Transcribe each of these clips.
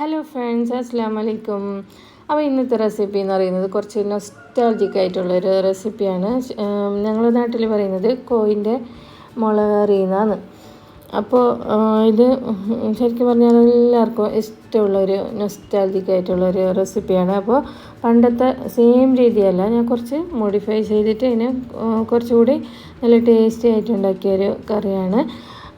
Hello friends അസ്സാം വലൈക്കും അപ്പോൾ ഇന്നത്തെ റെസിപ്പി എന്ന് പറയുന്നത് കുറച്ച് നൊസ്റ്റാൾജിക് ആയിട്ടുള്ളൊരു റെസിപ്പിയാണ് ഞങ്ങളുടെ നാട്ടിൽ പറയുന്നത് കോയിന്റെ മുളക് അറിയുന്നതാണ് അപ്പോൾ ഇത് ശരിക്കും പറഞ്ഞാൽ എല്ലാവർക്കും ഇഷ്ടമുള്ളൊരു നൊസ്റ്റാൾജിക് ആയിട്ടുള്ളൊരു റെസിപ്പിയാണ് അപ്പോൾ പണ്ടത്തെ സെയിം രീതിയല്ല ഞാൻ കുറച്ച് മോഡിഫൈ ചെയ്തിട്ട് അതിനെ കുറച്ചുകൂടി നല്ല ടേസ്റ്റി ആയിട്ട് ഉണ്ടാക്കിയൊരു കറിയാണ്.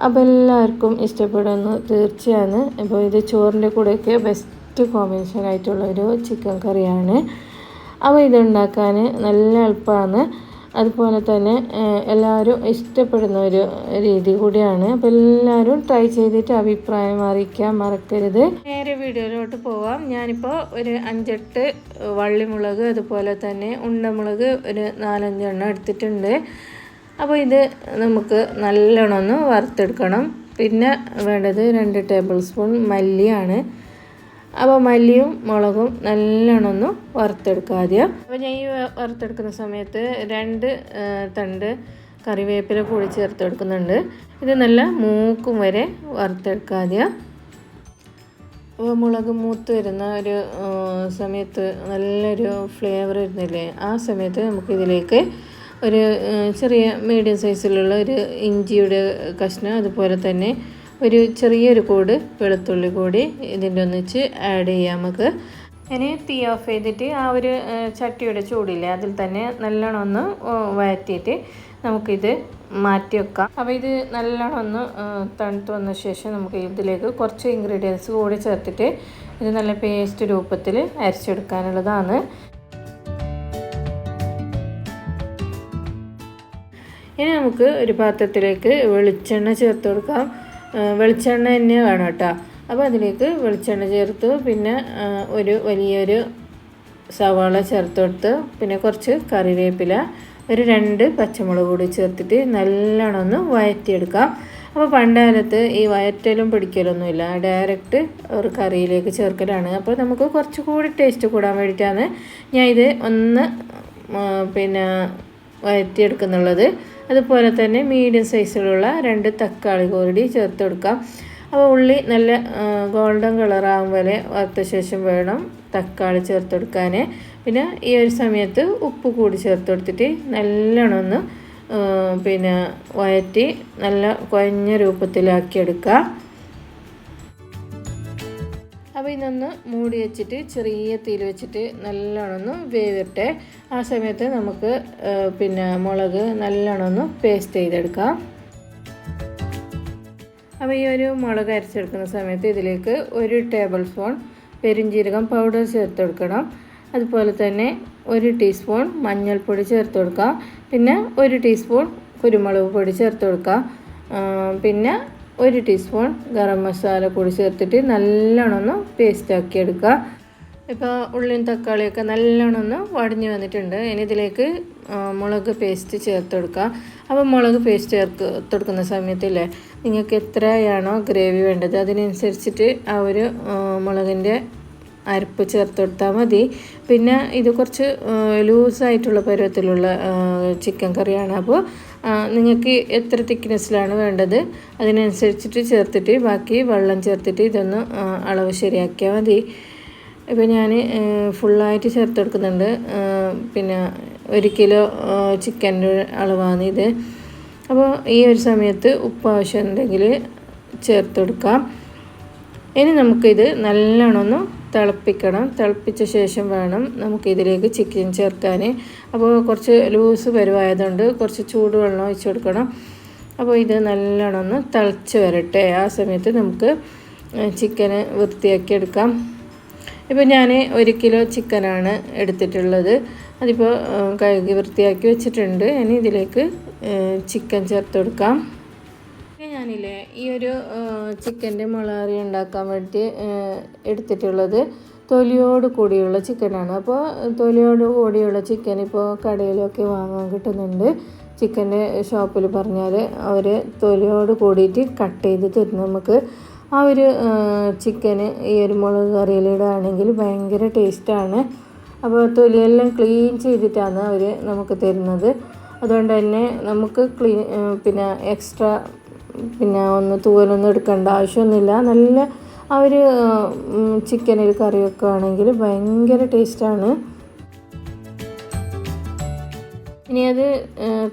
അപ്പോൾ എല്ലാവർക്കും ഇഷ്ടപ്പെടുന്നു തീർച്ചയാണ്. അപ്പോൾ ഇത് ചോറിന്റെ കൂടെയൊക്കെ ബെസ്റ്റ് കോമ്പിനേഷൻ ആയിട്ടുള്ള ഒരു ചിക്കൻ കറിയാണ്. അപ്പോൾ ഇതുണ്ടാക്കാൻ നല്ല എളുപ്പമാണ് അതുപോലെ തന്നെ എല്ലാവരും ഇഷ്ടപ്പെടുന്ന ഒരു രീതി കൂടിയാണ്. അപ്പോൾ എല്ലാവരും ട്രൈ ചെയ്തിട്ട് അഭിപ്രായം അറിയിക്കാൻ മറക്കരുത്. നേരെ വീഡിയോയിലോട്ട് പോവാം. ഞാനിപ്പോൾ ഒരു അഞ്ചെട്ട് വള്ളിമുളക് അതുപോലെ തന്നെ ഉണ്ടമുളക് ഒരു നാലഞ്ചെണ്ണം എടുത്തിട്ടുണ്ട്. അപ്പോൾ ഇത് നമുക്ക് നല്ലോണം ഒന്ന് വറുത്തെടുക്കണം. പിന്നെ വേണ്ടത് രണ്ട് ടേബിൾ സ്പൂൺ മല്ലിയാണ്. അപ്പോൾ മല്ലിയും മുളകും നല്ലോണം ഒന്ന് വറുത്തെടുക്കുക ആദ്യം. അപ്പോൾ ഞാൻ ഈ വറുത്തെടുക്കുന്ന സമയത്ത് രണ്ട് തണ്ട് കറിവേപ്പില കൂടി ചേർത്തെടുക്കുന്നുണ്ട് ഇത് നല്ല മൂക്കും വരെ വറുത്തെടുക്കുക ആദ്യം. അപ്പോൾ മുളക് മൂത്ത് വരുന്ന ഒരു സമയത്ത് നല്ലൊരു ഫ്ലേവർ വരുന്നില്ലേ? ആ സമയത്ത് നമുക്കിതിലേക്ക് ഒരു ചെറിയ മീഡിയം സൈസിലുള്ള ഒരു ഇഞ്ചിയുടെ കഷ്ണം അതുപോലെ തന്നെ ഒരു ചെറിയൊരു കൂട് വെളുത്തുള്ളി കൂടി ഇതിന്റെ ഒന്നിച്ച് ആഡ് ചെയ്യാം നമുക്ക്. ഇനി തീ ഓഫ് ചെയ്തിട്ട് ആ ഒരു ചട്ടിയുടെ ചൂടില്ലേ അതിൽ തന്നെ നല്ലോണം ഒന്ന് വഴറ്റിയിട്ട് നമുക്കിത് മാറ്റി വെക്കാം. അപ്പോൾ ഇത് നല്ലോണം ഒന്ന് തണുത്ത് വന്ന ശേഷം നമുക്ക് ഇതിലേക്ക് കുറച്ച് ഇൻഗ്രീഡിയൻസ് കൂടി ചേർത്തിട്ട് ഇത് നല്ല പേസ്റ്റ് രൂപത്തിൽ അരച്ചെടുക്കാനുള്ളതാണ്. ഇനി നമുക്ക് ഒരു പാത്രത്തിലേക്ക് വെളിച്ചെണ്ണ ചേർത്ത് കൊടുക്കാം. വെളിച്ചെണ്ണ തന്നെ വേണം കേട്ടോ. അപ്പോൾ അതിലേക്ക് വെളിച്ചെണ്ണ ചേർത്ത്. പിന്നെ ഒരു വലിയൊരു സവാള ചേർത്ത് കൊടുത്ത് പിന്നെ കുറച്ച് കറിവേപ്പില ഒരു രണ്ട് പച്ചമുളക് കൂടി ചേർത്തിട്ട് നല്ലോണം ഒന്ന് വഴറ്റിയെടുക്കാം അപ്പോൾ പണ്ടുകാലത്ത് ഈ വയറ്റലും പിടിക്കലൊന്നുമില്ല ഡയറക്റ്റ് ഒരു കറിയിലേക്ക് ചേർക്കലാണ്. അപ്പോൾ നമുക്ക് കുറച്ച് കൂടി ടേസ്റ്റ് കൂടാൻ വേണ്ടിയിട്ടാണ് ഞാൻ ഇത് ഒന്ന് പിന്നെ വഴറ്റിയെടുക്കുന്നുള്ളത് അതുപോലെ തന്നെ മീഡിയം സൈസിലുള്ള രണ്ട് തക്കാളി കൂടി ചേർത്ത് കൊടുക്കാം. അപ്പോൾ ഉള്ളി നല്ല ഗോൾഡൻ കളറാകും വരെ വറുത്ത ശേഷം വേണം തക്കാളി ചേർത്ത് കൊടുക്കാൻ പിന്നെ ഈ ഒരു സമയത്ത് ഉപ്പ് കൂടി ചേർത്ത് കൊടുത്തിട്ട് നല്ലോണം ഒന്ന് പിന്നെ വയറ്റി നല്ല കുഴഞ്ഞ രൂപത്തിലാക്കിയെടുക്കുക ഇതൊന്ന് മൂടി വെച്ചിട്ട് ചെറിയ തീയിൽ വെച്ചിട്ട് നല്ലോണം ഒന്ന് വേവിട്ടെ ആ സമയത്ത് നമുക്ക് പിന്നെ മുളക് നല്ലോണം ഒന്ന് പേസ്റ്റ് ചെയ്തെടുക്കാം. അപ്പോൾ ഈ ഒരു മുളക് അരച്ചെടുക്കുന്ന സമയത്ത് ഇതിലേക്ക് ഒരു ടേബിൾ സ്പൂൺ പെരുംജീരകം പൗഡർ ചേർത്ത് കൊടുക്കണം. അതുപോലെ തന്നെ ഒരു ടീസ്പൂൺ മഞ്ഞൾപ്പൊടി ചേർത്ത് കൊടുക്കാം. പിന്നെ ഒരു ടീസ്പൂൺ കുരുമുളക് പൊടി ചേർത്ത് കൊടുക്കാം. പിന്നെ ഒരു ടീസ്പൂൺ ഗരം മസാല കൂടി ചേർത്തിട്ട് നല്ലോണം ഒന്ന് പേസ്റ്റ് ആക്കി എടുക്കുക. ഇപ്പോൾ ഉള്ളിയും തക്കാളിയൊക്കെ നല്ലോണം ഒന്ന് വടിഞ്ഞ് വന്നിട്ടുണ്ട്. ഇനി ഇതിലേക്ക് മുളക് പേസ്റ്റ് ചേർത്ത് കൊടുക്കുക. അപ്പോൾ മുളക് പേസ്റ്റ് ചേർക്ക് കൊടുക്കുന്ന സമയത്തില്ലേ നിങ്ങൾക്ക് എത്രയാണോ ഗ്രേവി വേണ്ടത് അതിനനുസരിച്ചിട്ട് ആ ഒരു മുളകിന്റെ അരപ്പ് ചേർത്ത് കൊടുത്താൽ മതി. പിന്നെ ഇത് കുറച്ച് ലൂസായിട്ടുള്ള പരുവത്തിലുള്ള ചിക്കൻ കറിയാണ്. അപ്പോൾ നിങ്ങൾക്ക് എത്ര തിക്നെസ്സിലാണ് വേണ്ടത്? അതിനനുസരിച്ചിട്ട് ചേർത്തിട്ട് ബാക്കി വെള്ളം ചേർത്തിട്ട് ഇതൊന്ന് അളവ് ശരിയാക്കിയാൽ മതി. ഇപ്പോൾ ഞാൻ ഫുള്ളായിട്ട് ചേർത്ത് കൊടുക്കുന്നുണ്ട്. പിന്നെ ഒരു കിലോ ചിക്കന്റെ അളവാണ് ഇത്. അപ്പോൾ ഈ ഒരു സമയത്ത് ഉപ്പ് ആവശ്യം ഉണ്ടെങ്കിൽ ചേർത്ത് കൊടുക്കാം. ഇനി നമുക്കിത് നല്ലോണം ഒന്ന് തിളപ്പിക്കണം. തിളപ്പിച്ച ശേഷം വേണം നമുക്കിതിലേക്ക് ചിക്കൻ ചേർക്കാൻ അപ്പോൾ കുറച്ച് ലൂസ് പരുവായതുകൊണ്ട് കുറച്ച് ചൂടുവെള്ളം ഒഴിച്ചു കൊടുക്കണം. അപ്പോൾ ഇത് നല്ലോണം ഒന്ന് തിളച്ച് വരട്ടെ. ആ സമയത്ത് നമുക്ക് ചിക്കന് വൃത്തിയാക്കി എടുക്കാം. ഇപ്പോൾ ഞാൻ ഒരു കിലോ ചിക്കനാണ് എടുത്തിട്ടുള്ളത്. അതിപ്പോൾ കഴുകി വൃത്തിയാക്കി വെച്ചിട്ടുണ്ട്. ഇനി ഇതിലേക്ക് ചിക്കൻ ചേർത്ത് കൊടുക്കാം. ഞാനില്ലേ ഈ ഒരു ചിക്കന്റെ മുളകറി ഉണ്ടാക്കാൻ വേണ്ടി എടുത്തിട്ടുള്ളത് തൊലിയോട് കൂടിയുള്ള ചിക്കനാണ്. അപ്പോൾ തൊലിയോട് കൂടിയുള്ള ചിക്കൻ ഇപ്പോൾ കടയിലൊക്കെ വാങ്ങാൻ കിട്ടുന്നുണ്ട്. ചിക്കന്റെ ഷോപ്പിൽ പറഞ്ഞാൽ അവർ തൊലിയോട് കൂടിയിട്ട് കട്ട് ചെയ്ത് തരും നമുക്ക് ആ ഒരു ചിക്കന് ഈ ഒരു മുളക് കറിയിലിടുകയാണെങ്കിൽ ഭയങ്കര ടേസ്റ്റാണ്. അപ്പോൾ തൊലിയെല്ലാം ക്ലീൻ ചെയ്തിട്ടാണ് അവർ നമുക്ക് തരുന്നത്. അതുകൊണ്ട് തന്നെ നമുക്ക് ക്ലീൻ പിന്നെ എക്സ്ട്രാ പിന്നെ ഒന്ന് തൂവലൊന്നും എടുക്കേണ്ട ആവശ്യമൊന്നുമില്ല. നല്ല ആ ഒരു ചിക്കനിൽ കറിയൊക്കെ ആണെങ്കിൽ ഭയങ്കര ടേസ്റ്റാണ്. ഇനി അത്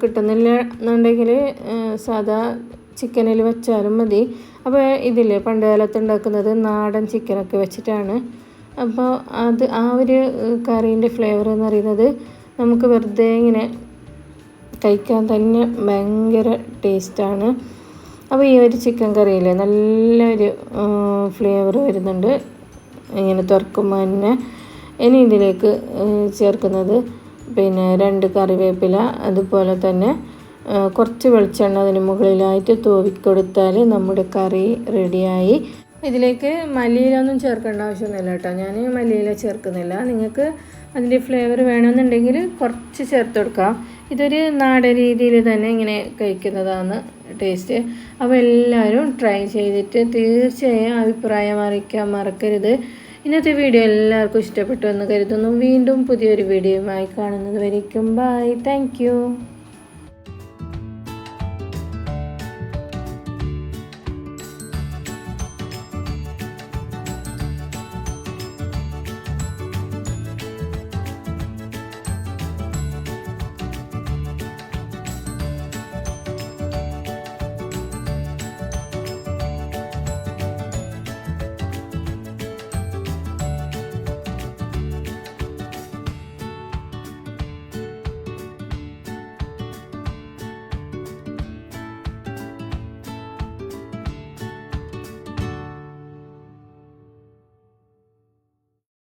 കിട്ടുന്നില്ല എന്നുണ്ടെങ്കിൽ സാധാ ചിക്കനിൽ വെച്ചാലും മതി. അപ്പോൾ ഇതിൽ പണ്ട് കാലത്ത് ഉണ്ടാക്കുന്നത് നാടൻ ചിക്കനൊക്കെ വെച്ചിട്ടാണ്. അപ്പോൾ അത് ആ ഒരു കറീന്റെ ഫ്ലേവർ എന്ന് പറയുന്നത് നമുക്ക് വെറുതെ ഇങ്ങനെ കഴിക്കാൻ തന്നെ ഭയങ്കര ടേസ്റ്റാണ്. അപ്പോൾ ഈ ഒരു ചിക്കൻ കറിയിൽ നല്ലൊരു ഫ്ലേവർ വരുന്നുണ്ട്. ഇങ്ങനെ തുറക്കുമ്പോൾ തന്നെ ഇനി ഇതിലേക്ക് ചേർക്കുന്നത് പിന്നെ രണ്ട് കറിവേപ്പില അതുപോലെ തന്നെ കുറച്ച് വെളിച്ചെണ്ണ അതിന് മുകളിലായിട്ട് തൂവിക്കൊടുത്താൽ നമ്മുടെ കറി റെഡിയായി ഇതിലേക്ക് മല്ലിയിലൊന്നും ചേർക്കേണ്ട ആവശ്യമൊന്നുമില്ല കേട്ടോ. ഞാൻ മല്ലിയില ചേർക്കുന്നില്ല. നിങ്ങൾക്ക് അതിന്റെ ഫ്ലേവർ വേണമെന്നുണ്ടെങ്കിൽ കുറച്ച് ചേർത്ത് കൊടുക്കാം. ഇതൊരു നാടൻ രീതിയിൽ തന്നെ ഇങ്ങനെ കഴിക്കുന്നതാണ് ടേസ്റ്റ് അപ്പോൾ എല്ലാവരും ട്രൈ ചെയ്തിട്ട് തീർച്ചയായും അഭിപ്രായം അറിയിക്കാൻ മറക്കരുത്. ഇന്നത്തെ വീഡിയോ എല്ലാവർക്കും ഇഷ്ടപ്പെട്ടു എന്ന് കരുതുന്നു. വീണ്ടും പുതിയൊരു വീഡിയോയുമായി കാണുന്നത് വരയ്ക്കും ബൈ താങ്ക്